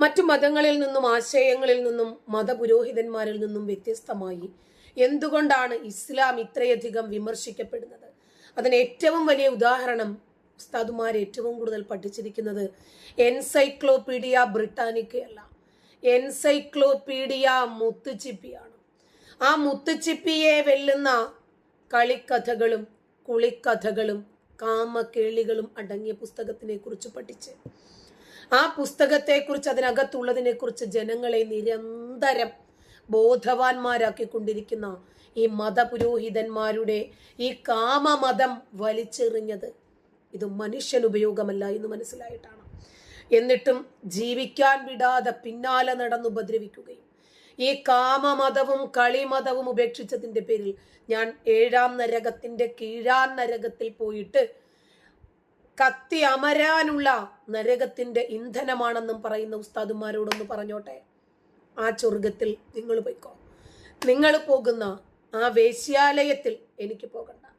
മറ്റു മതങ്ങളിൽ നിന്നും ആശയങ്ങളിൽ നിന്നും മതപുരോഹിതന്മാരിൽ നിന്നും വ്യത്യസ്തമായി എന്തുകൊണ്ടാണ് ഇസ്ലാം ഇത്രയധികം വിമർശിക്കപ്പെടുന്നത്? അതിന് ഏറ്റവും വലിയ ഉദാഹരണം ഉസ്താദുമാർ ഏറ്റവും കൂടുതൽ പഠിച്ചിരിക്കുന്നത് എൻസൈക്ലോപീഡിയ ബ്രിട്ടാനിക്കയല്ല. എൻസൈക്ലോപീഡിയ മുത്തുച്ചിപ്പിയാണ്. ആ മുത്തുച്ചിപ്പിയെ വെല്ലുന്ന കളിക്കഥകളും കുളിക്കഥകളും കാമക്കേളികളും അടങ്ങിയ പുസ്തകത്തിനെ കുറിച്ച് പഠിച്ച് ആ പുസ്തകത്തെക്കുറിച്ച് അതിനകത്തുള്ളതിനെക്കുറിച്ച് ജനങ്ങളെ നിരന്തരം ബോധവാന്മാരാക്കിക്കൊണ്ടിരിക്കുന്ന ഈ മതപുരോഹിതന്മാരുടെ ഈ കാമമതം വലിച്ചെറിഞ്ഞത് ഇത് മനുഷ്യൻ ഉപയോഗമല്ല എന്ന് മനസ്സിലായിട്ടാണ്. എന്നിട്ടും ജീവിക്കാൻ വിടാതെ പിന്നാലെ നടന്ന് ഉപദ്രവിക്കുകയും ഈ കാമമതവും കളിമതവും ഉപേക്ഷിച്ചതിന്റെ പേരിൽ ഞാൻ ഏഴാം നരകത്തിന്റെ കീഴാം നരകത്തിൽ പോയിട്ട് കത്തി അമരാനുള്ള നരകത്തിന്റെ ഇന്ധനമാണെന്നും പറയുന്ന ഉസ്താദുമാരോടൊന്ന് പറഞ്ഞോട്ടെ? ആ ചൊർഗത്തിൽ നിങ്ങൾ പോയിക്കോ. നിങ്ങൾ പോകുന്ന ആ വേശ്യാലയത്തിൽ എനിക്ക് പോകണ്ട.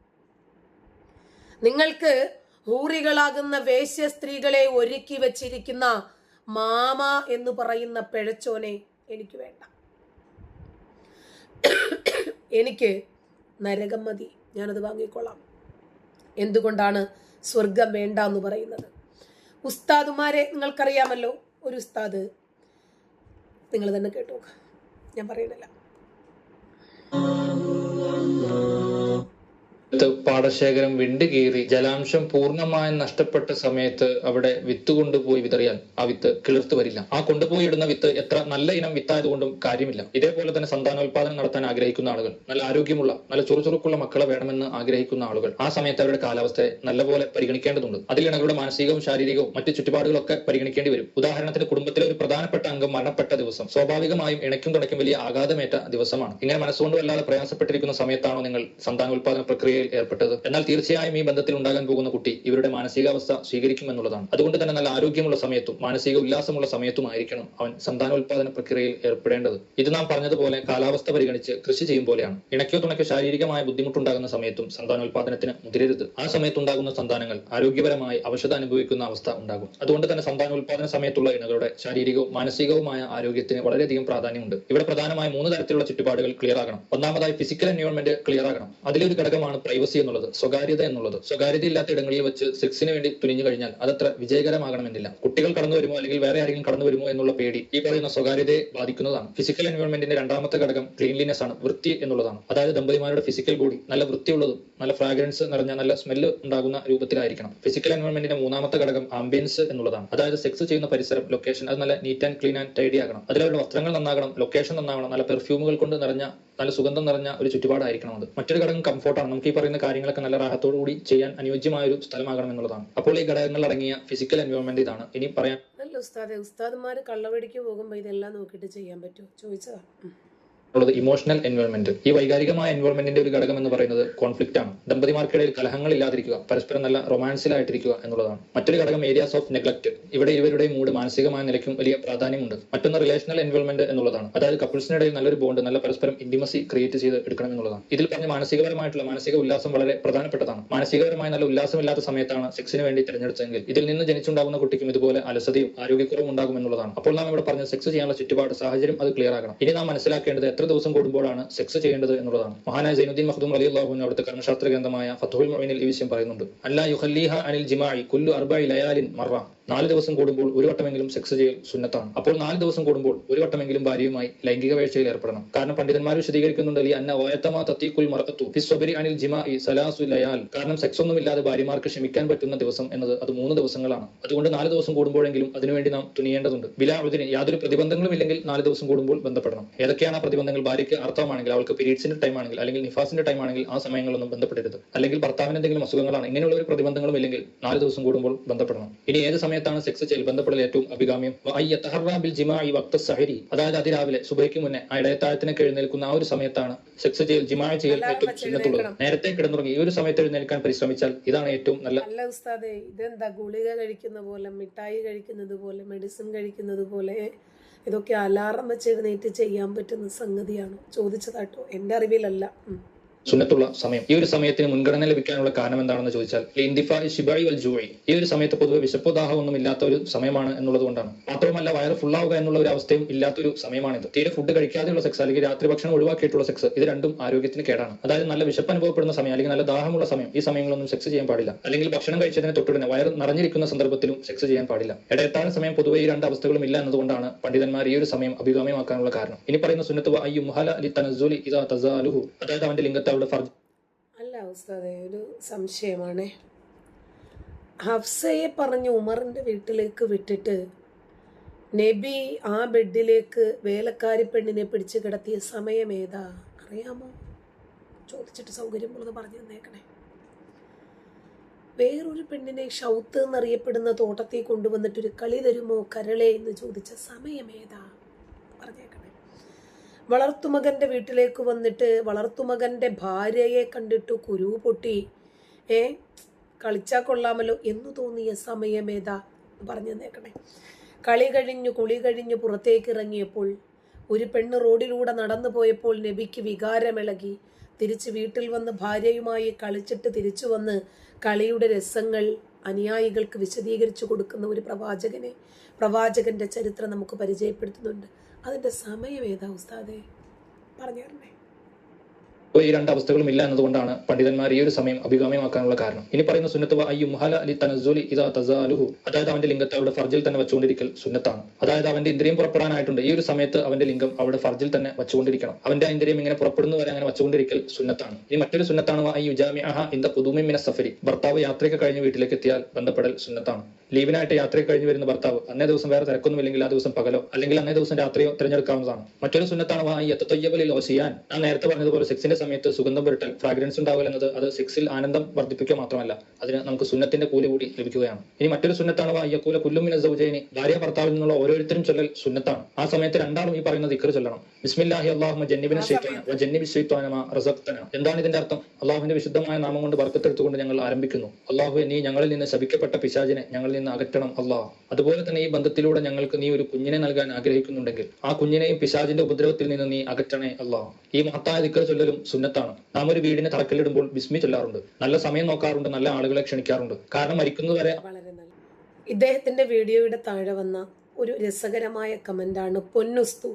നിങ്ങൾക്ക് ഹൂറികളാകുന്ന വേശ്യ സ്ത്രീകളെ ഒരുക്കി വച്ചിരിക്കുന്ന മാമ എന്ന് പറയുന്ന പിഴച്ചോനെ എനിക്ക് വേണ്ട. എനിക്ക് നരകം മതി. ഞാനത് വാങ്ങിക്കൊള്ളാം. എന്തുകൊണ്ടാണ് സ്വർഗം വേണ്ട എന്ന് പറയുന്നത്. ഉസ്താദുമാരെ നിങ്ങൾക്കറിയാമല്ലോ? ഒരു ഉസ്താദ്. നിങ്ങൾ തന്നെ കേട്ടു. ഞാൻ പറയണില്ല. പാടശേഖരം വിണ്ടുകീറി ജലാംശം പൂർണമായും നഷ്ടപ്പെട്ട സമയത്ത് അവിടെ വിത്ത് കൊണ്ടുപോയി വിതറിയാൽ ആ വിത്ത് കിളിർത്ത് വരില്ല. ആ കൊണ്ടുപോയി ഇടുന്ന വിത്ത് എത്ര നല്ല ഇനം വിത്തായതുകൊണ്ടും കാര്യമില്ല. ഇതേപോലെ തന്നെ സന്താനോത്പാദനം നടത്താൻ ആഗ്രഹിക്കുന്ന ആളുകൾ നല്ല ആരോഗ്യമുള്ള നല്ല ചുറുചുറുക്കുള്ള മക്കളെ വേണമെന്ന് ആഗ്രഹിക്കുന്ന ആളുകൾ ആ സമയത്ത് അവരുടെ കാലാവസ്ഥയെ നല്ലപോലെ പരിഗണിക്കേണ്ടതുണ്ട്. അതിലാണ് അവരുടെ മാനസികവും ശാരീരികവും മറ്റു ചുറ്റുപാടുകളൊക്കെ പരിഗണിക്കേണ്ടി വരും. ഉദാഹരണത്തിന് കുടുംബത്തിലെ ഒരു പ്രധാനപ്പെട്ട അംഗം മരണപ്പെട്ട ദിവസം സ്വാഭാവികമായും ഇണയ്ക്കും തുടയ്ക്കും വലിയ ആഘാതമേറ്റ ദിവസമാണ്. ഇങ്ങനെ മനസ്സുകൊണ്ട് വല്ലാതെ പ്രയാസപ്പെട്ടിരിക്കുന്ന സമയത്താണോ നിങ്ങൾ സന്താനോൽപാദന പ്രക്രിയയിൽ ഏർപ്പെട്ടത്. എന്നാൽ തീർച്ചയായും ഈ ബന്ധത്തിൽ ഉണ്ടാകാൻ പോകുന്ന കുട്ടി ഇവരുടെ മാനസികാവസ്ഥ സ്വീകരിക്കും എന്നുള്ളതാണ് അതുകൊണ്ട് തന്നെ നല്ല ആരോഗ്യമുള്ള സമയത്തും മാനസിക ഉല്ലാസമുള്ള സമയത്തുമായിരിക്കണം അവൻ സന്താനോൽപാദന പ്രക്രിയയിൽ ഏർപ്പെടേണ്ടത്. ഇത് നാം പറഞ്ഞതുപോലെ കാലാവസ്ഥ പരിഗണിച്ച് കൃഷി ചെയ്യും പോലെയാണ്. ഇണയ്ക്കോ തുണയ്ക്കോ ശാരീരികമായ ബുദ്ധിമുട്ടുണ്ടാകുന്ന സമയത്തും സന്താനോൽപാദനത്തിന് മുതിരരുത്. ആ സമയത്തുണ്ടാകുന്ന സന്താനങ്ങൾ ആരോഗ്യപരമായി അവശത അനുഭവിക്കുന്ന അവസ്ഥ ഉണ്ടാകും. അതുകൊണ്ട് തന്നെ സന്താനോൽപാദന സമയത്തുള്ള ഇണകളുടെ ശാരീരികവും മാനസികവുമായ ആരോഗ്യത്തിന് വളരെയധികം പ്രാധാന്യമുണ്ട്. ഇവിടെ പ്രധാനമായി മൂന്ന് തരത്തിലുള്ള ചുറ്റുപാടുകൾ ക്ലിയർ ആകണം. ഒന്നാമതായി ഫിസിക്കൽ എൻവയോൺമെന്റ് ക്ലിയർ ആകണം. അതിലൊരു ഘടകമാണ് പ്രൈവസി എന്നുള്ളത് സ്വകാര്യത എന്നുള്ളത് സ്വകാര്യത ഇല്ലാത്ത ഇടങ്ങളിൽ വെച്ച് സെക്സിന് വേണ്ടി തുനിഞ്ഞു കഴിഞ്ഞാൽ അതത്ര വിജയകരമാകണമെന്നില്ല. കുട്ടികൾ കടന്നു വരുമോ അല്ലെങ്കിൽ വേറെ ആരെങ്കിലും കടന്നു വരുമോ എന്നുള്ള പേടി ഈ പറയുന്ന സ്വകാര്യതയെ ബാധിക്കുന്നതാണ്. ഫിസിക്കൽ എൻവയോൺമെന്റിന്റെ രണ്ടാമത്തെ ഘടകം ക്ലീൻലിനെസ് ആണ് വൃത്തി എന്നുള്ളതാണ്. അതായത് ദമ്പതിമാരുടെ ഫിസിക്കൽ ബോഡി നല്ല വൃത്തിയുള്ളതും നല്ല ഫ്രാഗ്രൻസ് നിറഞ്ഞ നല്ല സ്മെല്ല് ഉണ്ടാകുന്ന രൂപത്തിലായിരിക്കണം. ഫിസിക്കൽ എൻവയോൺമെന്റിന്റെ മൂന്നാമത്തെ ഘടകം ആംബിയൻസ് എന്നുള്ളതാണ്. അതായത് സെക്സ് ചെയ്യുന്ന പരിസരം ലൊക്കേഷൻ അത് നല്ല neat and clean and tidy ആകണം. അതിലുള്ള വസ്ത്രങ്ങൾ നന്നാകണം ലൊക്കേഷൻ നന്നാവണം നല്ല പെർഫ്യൂമുകൾ കൊണ്ട് നിറഞ്ഞ നല്ല സുഗന്ധം നിറഞ്ഞ ഒരു ചുറ്റുപാടായിരിക്കണം അത്. മറ്റൊരു ഘടകം കംഫോർട്ടാണ് നമുക്ക് ഈ പറയുന്ന കാര്യങ്ങളൊക്കെ നല്ല റാഹത്തോടു കൂടി ചെയ്യാൻ അനുയോജ്യമായ ഒരു സ്ഥലമാകണം എന്നുള്ളതാണ്. അപ്പോൾ ഈ ഘടകങ്ങൾ അടങ്ങിയ ഫിസിക്കൽ എൻവയോൺമെന്റ് ഇതാണ്. ഇനി പറയാൻ അല്ല ഉസ്താദെ ഉസ്താദുമാര് കള്ളവടിക്ക് പോകുമ്പോ ഇതെല്ലാം നോക്കിയിട്ട് ചെയ്യാൻ പറ്റുമോ ചോദിച്ചതാ. ഉള്ളത് ഇമോഷണൽ എൻവയോൺമെന്റ് ഈ വൈകാരികമായ എൻവയോൺമെന്റിന്റെ ഒരു ഘടകം എന്ന് പറയുന്നത് കോൺഫ്ലിക്റ്റ് ആണ്. ദമ്പതിമാർക്കിടയിൽ കലഹങ്ങൾ ഇല്ലാതിരിക്കുക പരസ്പരം നല്ല റൊമാൻസിലായിട്ടിരിക്കുക എന്നുള്ളതാണ്. മറ്റൊരു ഘടകം ഏരിയാസ് ഓഫ് നെഗ്ലക്ട് ഇവിടെ ഇവരുടെ മൂഡ് മാനസികമായ നിലയ്ക്കും വലിയ പ്രാധാന്യമുണ്ട്. മറ്റൊന്ന് റിലേഷണൽ എൻവയോൺമെന്റ് എന്നുള്ളതാണ്. അതായത് കപ്പിൾസിനിടയിൽ നല്ലൊരു ബോണ്ട് നല്ല പരസ്പരം ഇന്റിമസി ക്രിയേറ്റ് ചെയ്ത് എടുക്കണം എന്നുള്ളതാണ്. ഇതിൽ പറഞ്ഞ മാനസികപരമായിട്ടുള്ള മാനസിക ഉല്ലാസം വളരെ പ്രധാനപ്പെട്ടതാണ്. മാനസികപരമായ നല്ല ഉല്ലാസമില്ലാത്ത സമയത്താണ് സെക്സിന് വേണ്ടി തിരഞ്ഞെടുത്തെങ്കിൽ ഇതിൽ നിന്ന് ജനിച്ചുണ്ടാകുന്ന കുട്ടിക്കും ഇതുപോലെ അലസതയും ആരോഗ്യക്കുറവും ഉണ്ടാകും എന്നുള്ളതാണ് അപ്പോൾ നാം ഇവിടെ പറഞ്ഞ സെക്സ് ചെയ്യാനുള്ള ചുറ്റുപാട് സാഹചര്യം അത് ക്ലിയർ ആകണം. ഇനി നാം മനസ്സിലാക്കേണ്ടത് എത്ര ദിവസം കൂടുമ്പോഴാണ് സെക്സ് ചെയ്യേണ്ടത് എന്നുള്ളതാണ്. മഹാനായ സൈനുദ്ദീൻ മഹദൂം അലി അള്ളാഹുവിന് അവിടുത്തെ കർമ്മശാസ്ത്ര ഗ്രന്ഥമായ ഫത്തുൽ മൊയിനിൽ ഈ വിഷയം പറയുന്നുണ്ട്. അല്ലാ യുഹല്ലീഹ അനിൽ ജിമായി കുല്ലു അർബൈ ലയാലിൻ മറ. നാല് ദിവസം കൂടുമ്പോൾ ഒരു വട്ടമെങ്കിലും സെക്സ് ചെയ്യൽ സുന്നത്താണ്. അപ്പോൾ നാല് ദിവസം കൂടുമ്പോൾ ഒരു വട്ടമെങ്കിലും ഭാര്യയുമായി ലൈംഗിക വേഴ്ചയിൽ ഏർപ്പെടണം. കാരണം പണ്ഡിതന്മാർ വിശദീകരിക്കുന്നുണ്ട് ഈ അന്ന വയത്തമാ തത്തീക്കുൽ മറക്കത്തു ഫിസ്വബരി അനിൽ ജിമായി സലാസു ലയാൽ. കാരണം സെക്സ് ഒന്നും ഇല്ലാതെ ഭാര്യമാർക്ക് ക്ഷമിക്കാൻ പറ്റുന്ന ദിവസം എന്നത് അത് മൂന്ന് ദിവസങ്ങളാണ്. അതുകൊണ്ട് നാല് ദിവസം കൂടുമ്പോഴെങ്കിലും അതിനുവേണ്ടി നാം തുനിയേണ്ടതുണ്ട്. ബിലാവുദിന് യാതൊരു പ്രതിബന്ധങ്ങളും ഇല്ലെങ്കിൽ നാല് ദിവസം കൂടുമ്പോൾ ബന്ധപ്പെടണം. ഏതൊക്കെയാണ് ആ പ്രതിബന്ധങ്ങൾ? ഭാര്യയ്ക്ക് അർത്ഥമാണെങ്കിൽ അവൾക്ക് പീരീഡ്സിന്റെ ടൈം ആണെങ്കിൽ അല്ലെങ്കിൽ നിഫാസിന്റെ ടൈം ആണെങ്കിൽ ആ സമയങ്ങളൊന്നും ബന്ധപ്പെടരുത്. അല്ലെങ്കിൽ ഭർത്താവിന് എന്തെങ്കിലും അസുഖങ്ങളാണ് ഇങ്ങനെയുള്ള ഒരു പ്രതിബന്ധങ്ങളും ഇല്ലെങ്കിൽ നാല് ദിവസം കൂടുമ്പോൾ ബന്ധപ്പെടണം. ഇനി ഏത് സമയത്താണ് സെക്സ് ചെയ്യൽ ബന്ധപ്പെടൽ ഏറ്റവും അഭികാമ്യം. ജിമായി വക്ത സഹരി. അതായത് അതിരാവിലെ സുബൈക്ക് മുന്നേ ആ ഇടയത്താഴത്തിന് എഴുന്നേൽക്കുന്ന ആ ഒരു സമയത്താണ് സെക്സ് ചെയ്യൽ ജിമായ ചെയ്യൽ ഏറ്റവും ചിഹ്നത്തുള്ളത് നേരത്തെ കിടന്നുറങ്ങി. ഈ ഒരു സമയത്ത് എഴുന്നേൽക്കാൻ പരിശ്രമിച്ചാൽ ഇതാണ് ഏറ്റവും നല്ല അല്ല ഉസ്താദേ ഇതെന്താ ഗുളിക കഴിക്കുന്ന പോലെ മിഠായി കഴിക്കുന്നത് പോലെ മെഡിസിൻ കഴിക്കുന്നത് പോലെ ഇതൊക്കെ അലാറം വെച്ച് എഴുന്നേറ്റ് ചെയ്യാൻ പറ്റുന്ന സംഗതിയാണ്. ചോദിച്ചതാട്ടോ. എന്റെ അറിവിലല്ല. സുന്നത്തുള്ള സമയം. ഈ ഒരു സമയത്തിന് മുൻഗണന ലഭിക്കാനുള്ള കാരണം എന്താണെന്ന് ചോദിച്ചാൽ ഇന്തിഫ ശിബായി വൽ ജോയി ഈ ഒരു സമയത്ത് പൊതുവെ വിശപ്പോ ദാഹമൊന്നും ഇല്ലാത്ത ഒരു സമയമാണ് എന്നുള്ളത് കൊണ്ടാണ്. മാത്രമല്ല വയറ് ഫുള്ളാവുക എന്നുള്ള ഒരു അവസ്ഥയും ഇല്ലാത്തൊരു സമയമാണിത്. തീരെ ഫുഡ് കഴിക്കാതെയുള്ള സെക്സ് അല്ലെങ്കിൽ രാത്രി ഭക്ഷണം ഒഴിവാക്കിയിട്ടുള്ള സെക്സ് ഇത് രണ്ടും ആരോഗ്യത്തിന് കേടാണ്. അതായത് നല്ല വിശപ്പ് അനുഭവപ്പെടുന്ന സമയം അല്ലെങ്കിൽ നല്ല ദാഹമുള്ള സമയം ഈ സമയങ്ങളൊന്നും സെക്സ് ചെയ്യാൻ പാടില്ല. അല്ലെങ്കിൽ ഭക്ഷണം കഴിച്ചതിന് തൊട്ടുടനെ വയറ് നിറഞ്ഞിരിക്കുന്ന സന്ദർഭത്തിലും സെക്സ് ചെയ്യാൻ പാടില്ല. ഇടയത്താഴ സമയം പൊതുവെ ഈ രണ്ട് അവസ്ഥകളും ഇല്ല എന്നതുകൊണ്ടാണ് പണ്ഡിതന്മാർ ഈ ഒരു സമയം അഭികാമ്യമാക്കാനുള്ള കാരണം. ഇനി പറയുന്ന സുന്നത്ത് അതായത് അവന്റെ ലിംഗത്തെ അവളുടെ ഫർജ് അല്ല ഉസ്താദേ ഒരു സംശയമാണേ. ഹഫ്സയെ പറഞ്ഞ് ഉമറിന്റെ വീട്ടിലേക്ക് വിട്ടിട്ട് നബി ആ ബെഡിലേക്ക് വേലക്കാരി പെണ്ണിനെ പിടിച്ച് കിടത്തിയ സമയം ഏതാ? അറിയാമോ? ചോദിച്ചിട്ട് സൗകര്യമുള്ളത് പറഞ്ഞു തന്നേക്കണേ. വേറൊരു പെണ്ണിനെ ഷൗത്ത് എന്നറിയപ്പെടുന്ന തോട്ടത്തിൽ കൊണ്ടുവന്നിട്ടൊരു കളി തരുമോ കരളെ എന്ന് ചോദിച്ച സമയം ഏതാ? വളർത്തുമകന്റെ വീട്ടിലേക്ക് വന്നിട്ട് വളർത്തുമകന്റെ ഭാര്യയെ കണ്ടിട്ട് കുരു പൊട്ടി. ഏ കളിച്ചാൽ കൊള്ളാമല്ലോ എന്ന് തോന്നിയ സമയമേതാ പറഞ്ഞു തന്നേക്കണേ. കളി കഴിഞ്ഞു കുളി കഴിഞ്ഞു പുറത്തേക്ക് ഇറങ്ങിയപ്പോൾ ഒരു പെണ്ണ് റോഡിലൂടെ നടന്നു പോയപ്പോൾ നബിക്ക് വികാരമിളകി. തിരിച്ച് വീട്ടിൽ വന്ന് ഭാര്യയുമായി കളിച്ചിട്ട് തിരിച്ചു വന്ന് കളിയുടെ രസങ്ങൾ അനുയായികൾക്ക് വിശദീകരിച്ചു കൊടുക്കുന്ന ഒരു പ്രവാചകനെ പ്രവാചകന്റെ ചരിത്രം നമുക്ക് പരിചയപ്പെടുത്തുന്നുണ്ട്. അതിന്റെ സമയം ഏതാ ഉസ്താദേ? പറഞ്ഞു തരണേ അപ്പോൾ ഈ രണ്ട് അവസ്ഥകളും ഇല്ല എന്നതുകൊണ്ടാണ് പണ്ഡിതന്മാർ ഈ ഒരു സമയം അഭികാമ്യമാക്കാനുള്ള കാരണം. ഇനി പറയുന്ന സുന്നത്ത് അലി തസാലുഹു. അതായത് അവന്റെ ലിംഗത്തെ അവിടെ ഫർജിൽ തന്നെ വെച്ചുകൊണ്ടിരിക്കൽ സുന്നത്താണ്. അതായത് അവന്റെ ഇന്ദ്രിയം പുറപ്പെടാനായിട്ടുണ്ട്. ഈ ഒരു സമയത്ത് അവന്റെ ലിംഗം അവിടെ ഫർജിൽ തന്നെ വെച്ചുകൊണ്ടിരിക്കണം. അവന്റെ ഇന്ദ്രിയം ഇങ്ങനെ പുറപ്പെടുന്നു വരെ അങ്ങനെ വെച്ചുകൊണ്ടിരിക്കൽ സുന്നത്താണ്. ഇനി മറ്റൊരു സുന്നത്താണ് ഈ യുജാമി അഹ ഇന്ത പുതുമിമിന സഫരി. ഭർത്താവ് യാത്രയ്ക്ക് കഴിഞ്ഞ് വീട്ടിലേക്ക് എത്തിയാൽ ബന്ധപ്പെടൽ സുന്നത്താണ്. ലീവിനായിട്ട് യാത്രയ്ക്ക് കഴിഞ്ഞ് വരുന്ന ഭർത്താവ് അന്നേ ദിവസം വേറെ തിരക്കൊന്നുമില്ലെങ്കിൽ ആ ദിവസം പകലോ അല്ലെങ്കിൽ അന്നേ ദിവസം രാത്രിയോ തിരഞ്ഞെടുക്കാവുന്നതാണ്. മറ്റൊരു സുന്നത്താണ് ഈ എത്തയ്യബലിൽ ഓശിയാൻ ഞാൻ നേരത്തെ പറഞ്ഞതുപോലെ സെക്സിന്റെ സമയത്ത് സുഗന്ധം പുരട്ടൽ ഫ്രാഗ്രൻസ് ഉണ്ടാവുക എന്നത് അത് സെക്സിൽ ആനന്ദം വർദ്ധിപ്പിക്കുക മാത്രമല്ല. അതിന് നമുക്ക് സുന്നത്തിന്റെ കൂലി കൂടി ലഭിക്കുകയാണ്. ഇനി മറ്റൊരു സുന്നത്താണ് അയ്യക്കൂല കുല്ലും കുല്ലുമിന സൗജൈനി. ഭാര്യ ഭർത്താവിൽ നിന്നുള്ള ഓരോരുത്തരും ചൊല്ലൽ സുന്നത്താണ്. ആ സമയത്ത് രണ്ടാളും ഈ പറയുന്ന ദിക്കർ ചൊല്ലണം. ബിസ്മില്ലാഹി അള്ളാഹുമ ജന്നിബിന് ഷെയ്ത്താനമ റസക്തന എന്താണ് ഇതിന്റെ അർത്ഥം? അള്ളാഹുവിന്റെ വിശുദ്ധമായ നാമം കൊണ്ട് വർക്കത്തെടുത്തുകൊണ്ട് ഞങ്ങൾ ആരംഭിക്കുന്നു. അള്ളാഹു നീ ഞങ്ങളിൽ നിന്ന് ശപിക്കപ്പെട്ട പിശാചിനെ ഞങ്ങളിൽ നിന്ന് അകറ്റണം അള്ളാഹ്. അതുപോലെ തന്നെ ഈ ബന്ധത്തിലൂടെ ഞങ്ങൾക്ക് നീ ഒരു കുഞ്ഞിനെ നൽകാൻ ആഗ്രഹിക്കുന്നുണ്ടെങ്കിൽ ആ കുഞ്ഞിനെയും പിശാചിന്റെ ഉപദ്രവത്തിൽ നിന്ന് നീ അകറ്റണേ അള്ളാഹ്. ഈ മഹത്തായ ദിക്കർ ചൊല്ലലും സുന്നത്താണ്. നാം ഒരു വീടിന് തറക്കല്ലിടുമ്പോൾ ബിസ്മി ചൊല്ലാറുണ്ട്. നല്ല സമയം നോക്കാറുണ്ട് നല്ല ആളുകളെ ക്ഷണിക്കാറുണ്ട്. കാരണം മരിക്കുന്നതുവരെ വരെ ഇദ്ദേഹത്തിന്റെ വീഡിയോയുടെ താഴെ വന്ന ഒരു രസകരമായ കമന്റാണ് പൊന്നുസ്തു.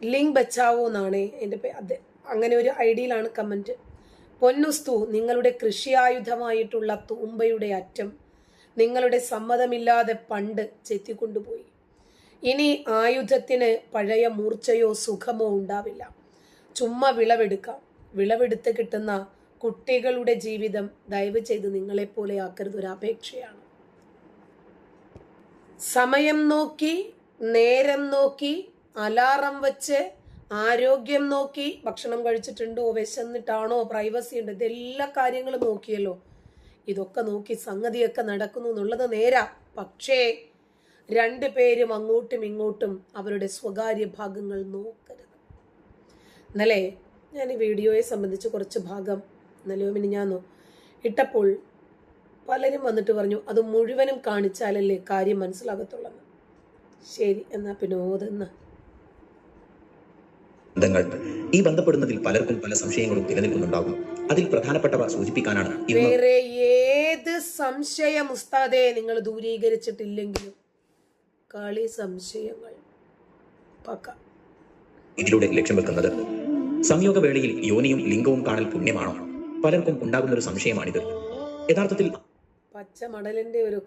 ലിങ്ക് ബച്ചാവോ എന്നാണ് എന്റെ അങ്ങനെ ഒരു ഐഡിയിലാണ് കമന്റ്. പൊന്നുസ്തു നിങ്ങളുടെ കൃഷിയായുധമായിട്ടുള്ള തൂമ്പയുടെ അറ്റം നിങ്ങളുടെ സമ്മതമില്ലാതെ പണ്ട് ചെത്തിക്കൊണ്ടുപോയി. ഇനി ആയുധത്തിന് പഴയ മൂർച്ചയോ സുഖമോ ഉണ്ടാവില്ല. ചുമ്മാ വിളവെടുക്കാം. വിളവെടുത്ത് കിട്ടുന്ന കുട്ടികളുടെ ജീവിതം ദയവ് ചെയ്ത് നിങ്ങളെപ്പോലെ ആക്കരുത് ഒരു അപേക്ഷയാണ്. സമയം നോക്കി നേരം നോക്കി അലാറം വെച്ച് ആരോഗ്യം നോക്കി ഭക്ഷണം കഴിച്ചിട്ടുണ്ടോ വിശന്നിട്ടാണോ പ്രൈവസി ഉണ്ട് ഇതെല്ലാ കാര്യങ്ങളും നോക്കിയല്ലോ. ഇതൊക്കെ നോക്കി സംഗതിയൊക്കെ നടക്കുന്നു എന്നുള്ളത് നേരാ. പക്ഷേ രണ്ടു പേരും അങ്ങോട്ടും ഇങ്ങോട്ടും അവരുടെ സ്വകാര്യ ഭാഗങ്ങൾ നോക്കരുത്. ഇന്നലെ ഞാൻ ഈ വീഡിയോയെ സംബന്ധിച്ച് കുറച്ച് ഭാഗം ഇന്നലെയോ മിനിഞ്ഞാന്നോ ഇട്ടപ്പോൾ പലരും വന്നിട്ട് പറഞ്ഞു അത് മുഴുവനും കാണിച്ചാലല്ലേ കാര്യം മനസ്സിലാകത്തുള്ളെന്ന്. ശരി എന്നാ ഓതെന്ന്. ബന്ധങ്ങൾ ഈ ബന്ധപ്പെടുന്നതിൽ പലർക്കും പല സംശയങ്ങളും നിലനിൽക്കുന്നുണ്ടാകും. അതിൽ പ്രധാനപ്പെട്ടവ സൂചിപ്പിക്കാനാണ് വേറെ ഏത് സംശയം ഉസ്താദെ നിങ്ങൾ ദൂരീകരിച്ചിട്ടില്ലെങ്കിലും? കളി സംശയങ്ങൾ. പക്ക. ഇതിലൂടെ ലക്ഷ്യം വെക്കുന്നത് സംയോഗവേളയിൽ യോനിയും ലിംഗവും കാണൽ പുണ്യമാണോ? പലർക്കും ഉണ്ടാകുന്ന ഒരു സംശയമാണിത്. യഥാർത്ഥത്തിൽ ഒരു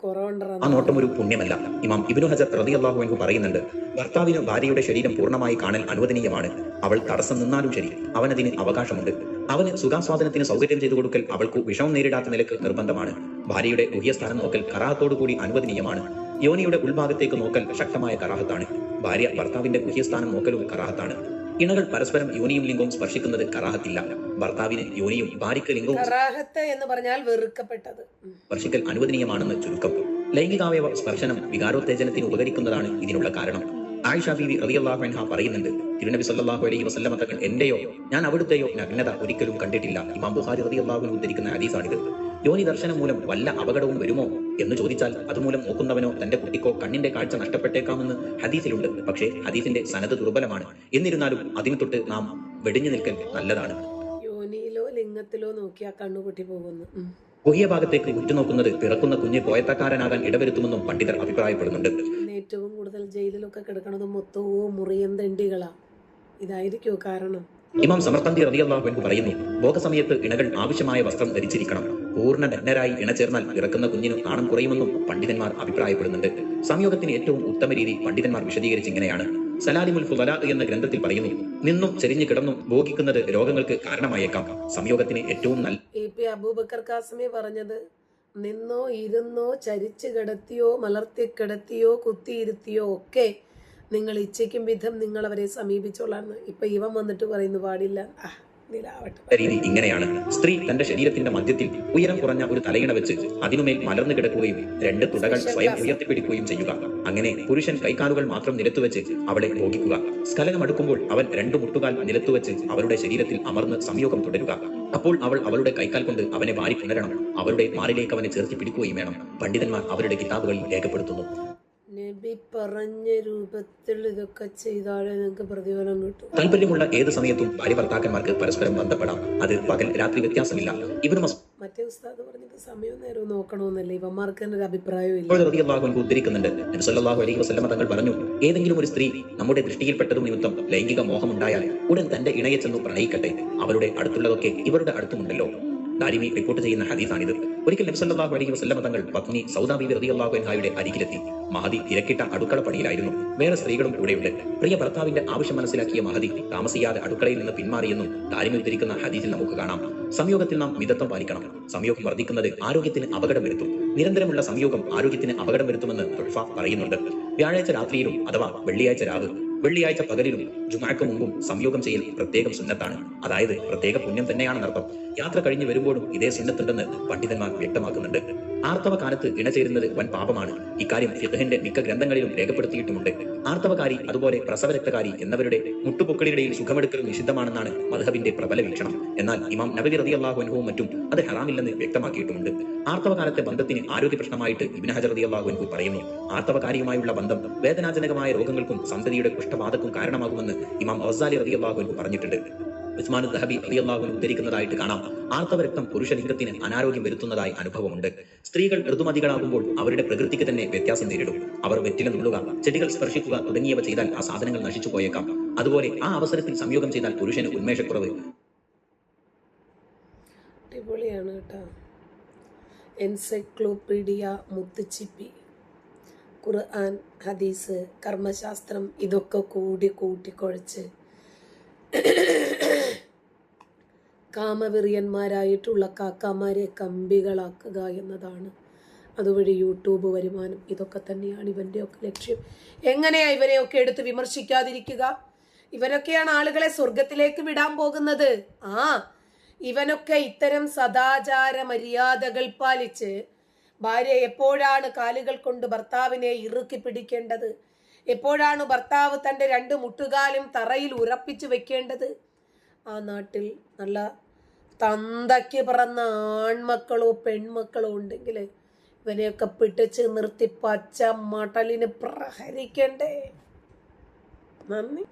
ആ നോട്ടം ഒരു പുണ്യമല്ല. ഇമാം ഇബിനു ഹജർ റതി അള്ളാഹു എന്ന് പറയുന്നുണ്ട് ഭർത്താവിന് ഭാര്യയുടെ ശരീരം പൂർണമായി കാണൽ അനുവദനീയമാണ്. അവൾ തടസ്സം നിന്നാലും ശരി അവനതിന് അവകാശമുണ്ട്. അവന് സുഖാസ്വാദനത്തിന് സൗകര്യം ചെയ്തു കൊടുക്കൽ അവൾക്ക് വിഷമം നേരിടാത്ത നിലയ്ക്ക് നിർബന്ധമാണ്. ഭാര്യയുടെ ഗുഹ്യസ്ഥാനം നോക്കൽ കറാഹത്തോടുകൂടി അനുവദനീയമാണ്. യോനിയുടെ ഉൾഭാഗത്തേക്ക് നോക്കൽ ശക്തമായ കറാഹത്താണ്. ഭാര്യ ഭർത്താവിന്റെ ഗുഹ്യസ്ഥാനം നോക്കലും കറാഹത്താണ്. ഇണകൾ പരസ്പരം യോനിയും ലിംഗവും സ്പർശിക്കുന്നത് കറാഹത്തില്ല. ഭർത്താവിന് യോനിയും ഭാര്യയ്ക്ക് ലിംഗവും കറാഹത്ത് എന്ന് പറഞ്ഞാൽ വെറുക്കപ്പെട്ടത്. സ്പർശിക്കൽ അനുവദനീയമാണെന്ന് ചുരുക്കം. ലൈംഗികാവയവ സ്പർശനം വികാരോത്തേജനത്തിന് ഉപകരിക്കുന്നതാണ് ഇതിനുള്ള കാരണം. ആയിഷ ബീവി റളിയല്ലാഹു അൻഹ പറയുന്നുണ്ട്. തിരുനബി സല്ലല്ലാഹു അലൈഹി വസല്ലമ തങ്ങൾ എന്റെയോ ഞാൻ അവിടുത്തെയോ നഗ്നത ഒരിക്കലും കണ്ടിട്ടില്ല. ഇമാം ബുഖാരി റളിയല്ലാഹു ഉദ്ധരിക്കുന്ന ഹദീസാണിത്. യോനി ദർശനം മൂലം വല്ല അപകടവും വരുമോ എന്ന് ചോദിച്ചാൽ അതുമൂലം നോക്കുന്നവനോ തന്റെ കുട്ടിക്കോ കണ്ണിന്റെ കാഴ്ച നഷ്ടപ്പെട്ടേക്കാമെന്ന് ഹദീസിലുണ്ട്. പക്ഷേ ഹദീസിന്റെ സനത് ദുർബലമാണ്. എന്നിരുന്നാലും അതിന് തൊട്ട് നാം വെടിഞ്ഞു നിൽക്കൽ നല്ലതാണ്. രംഗത്തിലോ നോക്കിയാ കണ്ണുപൊട്ടി പോകുന്നു. ഉം. ഭാഗത്തേക്ക് ഉറ്റുനോക്കുന്നത് പിറക്കുന്ന കുഞ്ഞ് പോയത്തക്കാരനാകാൻ ഇടവരുത്തുമെന്നും പണ്ഡിതർ അഭിപ്രായപ്പെടുന്നുണ്ട്. ഏറ്റവും കൂടുതൽ ജയിലിലൊക്കെ കിടക്കുന്നത് മൊത്തവും മുറിയൻ തെണ്ടികളാ ഇതായിരിക്കും കാരണം? ഇമാം സമർത്തന്തി റളിയല്ലാഹു അൻഹു പറയുന്നു ഭോഗസമയത്ത് ഇണകൾ ആവശ്യമായ വസ്ത്രം ധരിച്ചിരിക്കണം. പൂർണ നഗ്നരായി ഇണ ചേർന്നാൽ പിറക്കുന്ന കുഞ്ഞിന് നാണം കുറയുമെന്നും പണ്ഡിതന്മാർ അഭിപ്രായപ്പെടുന്നുണ്ട്. സംയോഗത്തിന് ഏറ്റവും ഉത്തമ രീതി പണ്ഡിതന്മാർ വിശദീകരിച്ച് ഇങ്ങനെയാണ്. സലാലിമുൽ ഫുദല എന്ന ഗ്രന്ഥത്തിൽ പറയുന്നു നിന്നും ചെരിഞ്ഞു കിടന്നും ഭോഗിക്കുന്നത് രോഗങ്ങൾക്ക് കാരണമായേക്കാം. സംയോഗത്തിന് ഏറ്റവും നല്ല പി അബൂബക്കർ കാസമി പറഞ്ഞത് നിന്നോ ഇരുന്നോ ചരിച്ചു കിടത്തിയോ മലർത്തി കിടത്തിയോ കുത്തിയിരുത്തിയോ ഒക്കെ നിങ്ങൾ ഇച്ഛയ്ക്കും വിധം നിങ്ങൾ അവരെ സമീപിച്ചോളാന്ന് ഇപ്പം ഇവൻ വന്നിട്ട് പറയുന്നു പാടില്ല. രീതി ഇങ്ങനെയാണ്. സ്ത്രീ തന്റെ ശരീരത്തിന്റെ മധ്യത്തിൽ ഉയരം കുറഞ്ഞ ഒരു തലയിണ വെച്ച് അതിനുമേൽ മലർന്നു കിടക്കുകയും രണ്ട് തുടകൾ സ്വയം ഉയർത്തിപ്പിടിക്കുകയും ചെയ്യുക. അങ്ങനെ പുരുഷൻ കൈകാലുകൾ മാത്രം നിരത്തുവെച്ച് അവളെ ഭോഗിക്കുക. സ്കലനം അടുക്കുമ്പോൾ അവൻ രണ്ടു മുട്ടുകാൽ നിരത്തുവെച്ച് അവളുടെ ശരീരത്തിൽ അമർന്ന് സംയോഗം തുടരുക. അപ്പോൾ അവൾ അവളുടെ കൈക്കാൽ കൊണ്ട് അവനെ വാരി പുണരണം. അവളുടെ മാറിലേക്ക് അവനെ ചേർത്തി പിടിക്കുകയും വേണം. പണ്ഡിതന്മാർ അവരുടെ കിതാബുകളിൽ രേഖപ്പെടുത്തുന്നു. നബി പറഞ്ഞ രൂപത്തിൽ ഇതൊക്കെ ചെയ്താലേ നിങ്ങൾക്ക് പ്രതിഫലം കിട്ടും. താല്പര്യമുള്ള ഏത് സമയത്തും ഭാര്യ ഭർത്താക്കന്മാർക്ക് പരസ്പരം ബന്ധപ്പെടാം. അത് പകൽ രാത്രി വ്യത്യാസമില്ല. ഇവന് മറ്റേ ഉസ്താദ് പറഞ്ഞത് സമയവും നേരവും നോക്കണമെന്നല്ലേ ഇവന്മാർക്ക് തന്നെ ഒരു അൻഹു ഉദ്ധരിക്കുന്നുണ്ട്. അലൈഹി വസല്ലമ തങ്ങൾ പറഞ്ഞു ഏതെങ്കിലും ഒരു സ്ത്രീ നമ്മുടെ ദൃഷ്ടിയിൽപ്പെട്ടതും നിമിത്തം ലൈംഗിക മോഹമുണ്ടായാൽ ഉടൻ തന്റെ ഇണയെ ചെന്ന് പ്രണയിക്കട്ടെ. അവരുടെ അടുത്തുള്ളതൊക്കെ ഇവരുടെ അടുത്തുമുണ്ടല്ലോ. ദാരിമി റിപ്പോർട്ട് ചെയ്യുന്ന ഹദീസാണിത്. ഒരിക്കൽ നബി സല്ലല്ലാഹു അലൈഹി വസല്ലം തങ്ങൾ പത്നി സൗദാ ബിബി റളിയല്ലാഹു അൻഹായുടെ അരികിലെത്തി. മഹദി തിരക്കിട്ട അടുക്കള പണിയിലായിരുന്നു. വേറെ സ്ത്രീകളും കൂടെയുണ്ട്. പ്രിയ ഭർത്താവിന്റെ ആവശ്യം മനസ്സിലാക്കിയ മഹദി താമസിയാതെ അടുക്കളയിൽ നിന്ന് പിന്മാറിയെന്നും ദാരിമി ഉദ്ധരിക്കുന്ന ഹദീസിൽ നമുക്ക് കാണാം. സംയോഗത്തിൽ നാം മിതത്വം പാലിക്കണം. സംയോഗം വർദ്ധിക്കുന്നത് ആരോഗ്യത്തിന് അപകടം വരുത്തും. നിരന്തരമുള്ള സംയോഗം ആരോഗ്യത്തിന് അപകടം വരുത്തുമെന്ന് പറയുന്നുണ്ട്. വ്യാഴാഴ്ച രാത്രിയിലും അഥവാ വെള്ളിയാഴ്ച രാവ് വെള്ളിയാഴ്ച പകലിലും ജുമാക്ക് മുമ്പും സംയോഗം ചെയ്യൽ പ്രത്യേകം സുന്നത്താണ്. അതായത് പ്രത്യേക പുണ്യം തന്നെയാണെന്നർത്ഥം യാത്ര കഴിഞ്ഞു വരുമ്പോഴും ഇതേ സുന്നത്തുണ്ടെന്ന് പണ്ഡിതന്മാർ വ്യക്തമാക്കുന്നുണ്ട്. ആർത്തവ കാലത്ത് ഇണചേരുന്നത് വൻ പാപമാണ്. ഇക്കാര്യം ഫിഖഹിന്റെ മിക്ക ഗ്രന്ഥങ്ങളിലും രേഖപ്പെടുത്തിയിട്ടുമുണ്ട്. ആർത്തവകാരി അതുപോലെ പ്രസവരക്തകാരി എന്നിവരുടെ മുട്ടുപൊക്കളിനിടയിൽ സുഖമെടുക്കൽ നിഷിദ്ധമാണെന്നാണ് മധുഹബിന്റെ പ്രബല വീക്ഷണം. എന്നാൽ ഇമാം നബി റതി അള്ളാഹു അനുഭവവും മറ്റും അത് ഹറാമില്ലെന്ന് വ്യക്തമാക്കിയിട്ടുമുണ്ട്. ആർത്തവകാലത്തെ ബന്ധത്തിന് ആരോഗ്യ പ്രശ്നമായിട്ട് ഇബിൻ ഹജർ റതി അള്ളാഹു അനുഭവ പറയുന്നു. ആർത്തവകാരിയുമായുള്ള ബന്ധം വേദനാജനകമായ രോഗങ്ങൾക്കും സന്തതിയുടെ കുഷ്ഠബാധക്കും കാരണമാകുമെന്ന് ഇമാം അവസാലി റതി അള്ളാഹു അനുഭവ പറഞ്ഞിട്ടുണ്ട്. ഉസ്മാൻ ദഹബി റളിയല്ലാഹു ഉദ്ധരിക്കുന്നതായിട്ട് കാണാം. ആർത്തവരക്തം പുരുഷലിംഗത്തിന് അനാരോഗ്യം വരുത്തുന്നതായി അനുഭവമുണ്ട്. സ്ത്രീകൾ ഋതുമതികളാകുമ്പോൾ അവരുടെ പ്രകൃതിക്ക് തന്നെ വ്യത്യാസം നേരിടും. അവർ വെറ്റില നുള്ളുക ചെടികൾ സ്പർശിക്കുക തുടങ്ങിയവ ചെയ്താൽ ആ സാധനങ്ങൾ നശിച്ചു പോയേക്കാം. അതുപോലെ ആ അവസരത്തിൽ സംയോഗം ചെയ്താൽ പുരുഷന് ഉന്മേഷക്കുറവ്. അടിപൊളിയാണ് കേട്ടോ. എൻസൈക്ലോപീഡിയ മുത്തുച്ചിപ്പി ഖുർആൻ ഹദീസ് കർമ്മശാസ്ത്രം ഇതൊക്കെ കൂടി കൂട്ടിക്കുഴച്ച് കാമവെറിയന്മാരായിട്ടുള്ള കാക്കാമാരെ കമ്പികളാക്കുക എന്നതാണ്. അതുവഴി യൂട്യൂബ് വരുമാനം. ഇതൊക്കെ തന്നെയാണ് ഇവന്റെയൊക്കെ ലക്ഷ്യം. എങ്ങനെയാണ് ഇവരെയൊക്കെ എടുത്ത് വിമർശിക്കാതിരിക്കുക? ഇവനൊക്കെയാണ് ആളുകളെ സ്വർഗത്തിലേക്ക് വിടാൻ പോകുന്നത്. ആ ഇവനൊക്കെ ഇത്തരം സദാചാര മര്യാദകൾ പാലിച്ച് ഭാര്യ എപ്പോഴാണ് കാലുകൾ കൊണ്ട് ഭർത്താവിനെ ഇറുക്കി പിടിക്കേണ്ടത്? എപ്പോഴാണ് ഭർത്താവ് തന്റെ രണ്ട് മുട്ടുകാലും തറയിൽ ഉറപ്പിച്ചു വെക്കേണ്ടത്? ആ നാട്ടിൽ നല്ല തന്തയ്ക്ക് പിറന്ന ആൺമക്കളോ പെൺമക്കളോ ഉണ്ടെങ്കിൽ ഇവനെയൊക്കെ പിടിച്ച് നിർത്തി പച്ച മട്ടലിന് പ്രഹരിക്കണ്ടേ? നന്ദി.